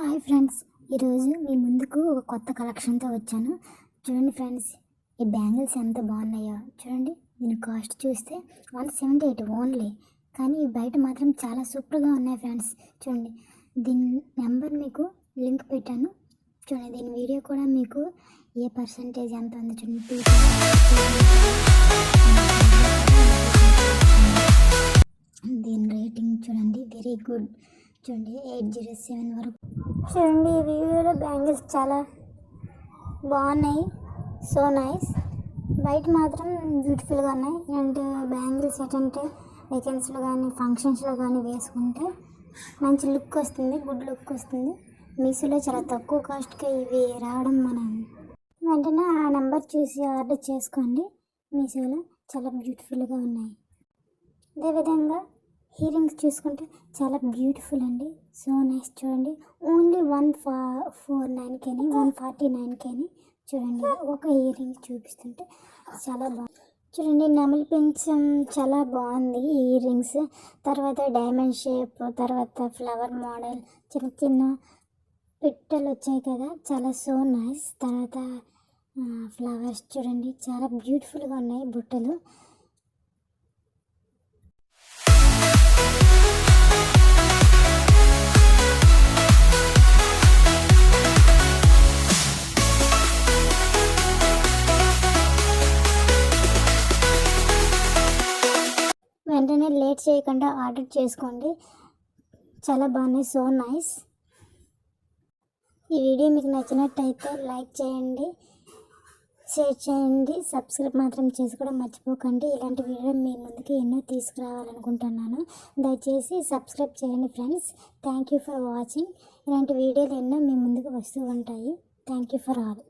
Hi friends. ఈరోజు మీ ముందుకు ఒక కొత్త కలెక్షన్తో వచ్చాను. చూడండి ఫ్రెండ్స్ ఈ బ్యాంగిల్స్ ఎంత బాగున్నాయో. చూడండి దీని కాస్ట్ చూస్తే వన్ సెవెంటీ ఎయిట్ ఓన్లీ. కానీ ఈ బయట మాత్రం చాలా సూపర్గా ఉన్నాయి ఫ్రెండ్స్. చూడండి దీని నెంబర్ మీకు లింక్ పెట్టాను. చూడండి దీని వీడియో కూడా మీకు ఏ పర్సంటేజ్ ఎంత ఉంది చూడండి దీని రేటింగ్ చూడండి వెరీ గుడ్. చూడండి ఎయిట్ జీరో సెవెన్ వరకు. చూడండి ఈ వీడియోలో బ్యాంగిల్స్ చాలా బాగున్నాయి. So nice. బయట మాత్రం బ్యూటిఫుల్గా ఉన్నాయి. ఇలాంటి బ్యాంగిల్స్ ఏంటంటే వెకెన్స్లో కానీ ఫంక్షన్స్లో కానీ వేసుకుంటే మంచి లుక్ వస్తుంది గుడ్ లుక్ వస్తుంది. మీషోలో చాలా తక్కువ కాస్ట్కి ఇవి రావడం మనం వెంటనే ఆ నెంబర్ చూసి ఆర్డర్ చేసుకోండి. మీషోలో చాలా బ్యూటిఫుల్గా ఉన్నాయి. అదేవిధంగా ఇయరింగ్స్ చూసుకుంటే చాలా బ్యూటిఫుల్ అండి. సో నైస్ చూడండి. ఓన్లీ వన్ ఫా ఫోర్ నైన్కేని వన్ ఫార్టీ నైన్కేని చూడండి. ఒక ఇయర్ రింగ్ చూపిస్తుంటే చాలా బాగుంది చూడండి నెమలి పెంచం చాలా బాగుంది ఇయర్ రింగ్స్ తర్వాత డైమండ్ షేప్ తర్వాత ఫ్లవర్ మోడల్ చిన్న చిన్న పిట్టలు వచ్చాయి కదా చాలా సో నైస్. తర్వాత ఫ్లవర్స్ చూడండి. చాలా బ్యూటిఫుల్గా ఉన్నాయి బుట్టలు. వెంటనే లేట్ చేయకుండా ఆర్డర్ చేసుకోండి. చాలా బాగున్నాయి. So nice. ఈ వీడియో మీకు నచ్చినట్టయితే లైక్ చేయండి. షేర్ చేయండి. సబ్స్క్రైబ్ మాత్రం చేసుకోవడం మర్చిపోకండి. ఇలాంటి వీడియో మీ ముందుకి ఎన్నో తీసుకురావాలనుకుంటున్నాను. దయచేసి సబ్స్క్రైబ్ చేయండి friends. Thank you for watching. ఇలాంటి వీడియోలు ఎన్నో మీ ముందుకు వస్తూ ఉంటాయి. Thank you for all.